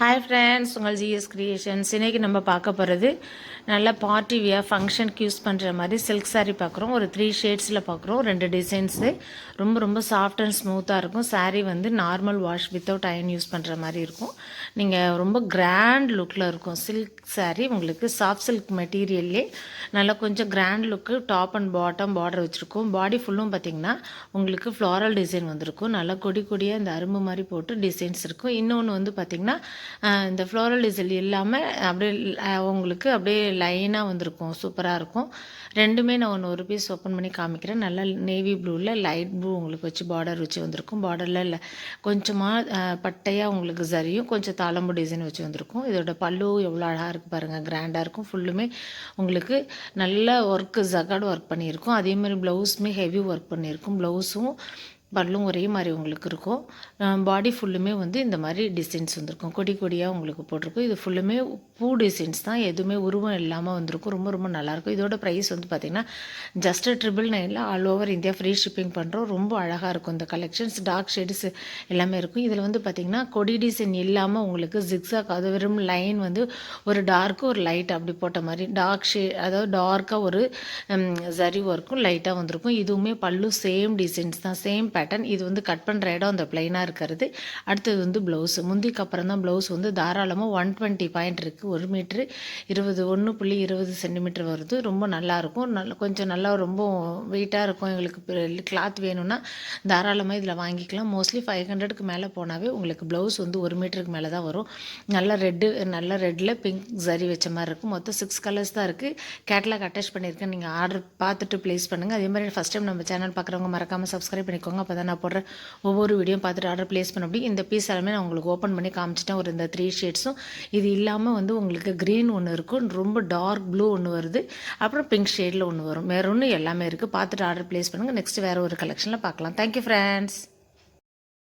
Hi friends உங்கள் GS creations இன்றைக்கி நம்ம பார்க்க போகிறது நல்ல பார்ட்டி வியர் ஃபங்க்ஷனுக்கு யூஸ் பண்ணுற மாதிரி சில்க் சாரீ பார்க்குறோம். ஒரு த்ரீ ஷேட்ஸில் பார்க்குறோம். ரெண்டு டிசைன்ஸு ரொம்ப ரொம்ப சாஃப்ட் அண்ட் ஸ்மூத்தாக இருக்கும். சாரீ வந்து normal wash without iron use பண்ணுற மாதிரி இருக்கும். நீங்கள் ரொம்ப கிராண்ட் லுக்கில் இருக்கும். சில்க் சாரீ உங்களுக்கு சாஃப்ட் சில்க் மெட்டீரியல்லே நல்லா கொஞ்சம் grand look top and bottom border வச்சுருக்கும். பாடி ஃபுல்லும் பார்த்தீங்கன்னா உங்களுக்கு ஃப்ளாரல் டிசைன் வந்திருக்கும். நல்லா கொடி கொடியாக இந்த அரும்பு மாதிரி போட்டு டிசைன்ஸ் இருக்கும். இன்னொன்று வந்து பார்த்திங்கன்னா இந்த ஃப்ளோரல் டிசைல் இல்லாமல் அப்படியே உங்களுக்கு அப்படியே லைனாக வந்திருக்கும். சூப்பராக இருக்கும். ரெண்டுமே நான் ஒன்று ஒரு பீஸ் ஓப்பன் பண்ணி காமிக்கிறேன். நல்லா நேவி ப்ளூவில் லைட் ப்ளூ உங்களுக்கு வச்சு பார்டர் வச்சு வந்திருக்கும். பார்டரில் இல்லை கொஞ்சமாக பட்டையாக உங்களுக்கு சரியும் கொஞ்சம் தாளம்பு டிசைன் வச்சு வந்திருக்கும். இதோட பல்லு எவ்வளோ அழகாக இருக்குது பாருங்கள் கிராண்டாக இருக்கும். ஃபுல்லுமே உங்களுக்கு நல்ல ஒர்க்கு ஜகாடு ஒர்க் பண்ணியிருக்கும். அதே மாதிரி ப்ளவுஸுமே ஹெவி ஒர்க் பண்ணியிருக்கும். ப்ளவுஸும் பல்லும் ஒரே மாதிரி உங்களுக்கு இருக்கும். பாடி ஃபுல்லுமே வந்து இந்த மாதிரி டிசைன்ஸ் வந்திருக்கும். கொடி கொடியாக உங்களுக்கு போட்டிருக்கும். இது ஃபுல்லுமே பூ டிசைன்ஸ் தான். எதுவுமே உருவம் இல்லாமல் வந்திருக்கும். ரொம்ப ரொம்ப நல்லாயிருக்கும் இதோட ப்ரைஸ் வந்து பார்த்திங்கன்னா ஜஸ்ட் ட்ரிபிள் நைனில் all over India free shipping பண்ணுறோம் ரொம்ப அழகாக இருக்கும். இந்த கலெக்ஷன்ஸ் டார்க் ஷேட்ஸ் எல்லாமே இருக்கும். இதில் வந்து பார்த்திங்கன்னா கொடி டிசைன் இல்லாமல் உங்களுக்கு ஜிக்ஸாக் அது வெறும் லைன் வந்து ஒரு டார்க்கு ஒரு லைட் அப்படி போட்ட மாதிரி டார்க் ஷே அதாவது டார்க்காக ஒரு ம், ஜரி ஒர்க்கும் லைட்டாக வந்திருக்கும். இதுவுமே பல்லு சேம் டிசைன்ஸ் தான். சேம் பேட்டர்ன் இது வந்து கட் பண்ணுற இடம் அந்த பிளைனாக இருக்கிறது. அடுத்தது வந்து ப்ளவுஸ் முந்திக்கு அப்புறம் தான் ப்ளவுஸ் வந்து தாராளமாக ஒன் டுவெண்ட்டி பாயிண்ட் இருக்குது ஒரு மீட்ரு இருபது ஒன்று புள்ளி இருபது சென்டிமீட்டர் வருது. ரொம்ப நல்லாயிருக்கும் நல்ல கொஞ்சம் நல்லா ரொம்ப வெயிட்டாக இருக்கும். எங்களுக்கு கிளாத் வேணும்னா தாராளமாக இதில் வாங்கிக்கலாம். மோஸ்ட்லி ஃபைவ் ஹண்ட்ரடுக்கு மேலே போனாவே உங்களுக்கு ப்ளவுஸ் வந்து ஒரு மீட்டருக்கு மேலே தான் வரும். நல்ல ரெட்டு நல்ல ரெட்டில் பிங்க் சரி வச்ச மாதிரி இருக்கும். மொத்தம் சிக்ஸ் கலர்ஸ் தான் இருக்குது கேட்லாக் அட்டாச் பண்ணியிருக்கேன். நீங்கள் ஆர்டர் பார்த்துட்டு ப்ளேஸ் பண்ணுங்கள் அதே மாதிரி ஃபஸ்ட் டைம் நம்ம சேனல் பார்க்குறவங்க மறக்காமல் சப்ஸ்கிரைப் பண்ணிக்கோங்க. அப்போ தான் நான் போடுற ஒவ்வொரு வீடியோ பார்த்துட்டு ஆர்டர் ப்ளேஸ் பண்ண முடியும் இந்த பீஸ் எல்லாமே நான் உங்களுக்கு ஓப்பன் பண்ணி காமிச்சிட்டேன். ஒரு இந்த த்ரீ ஷேட்ஸும் இது இல்லாமல் வந்து உங்களுக்கு க்ரீன் ஒன்று இருக்கும். ரொம்ப டார்க் ப்ளூ ஒன்று வருது. அப்புறம் பிங்க் ஷேடில் ஒன்று வரும். வேற ஒன்று எல்லாமே இருக்குது பார்த்துட்டு ஆர்டர் ப்ளேஸ் பண்ணுங்கள் நெக்ஸ்ட் வேறு ஒரு கலெக்ஷனில் பார்க்கலாம். Thank you friends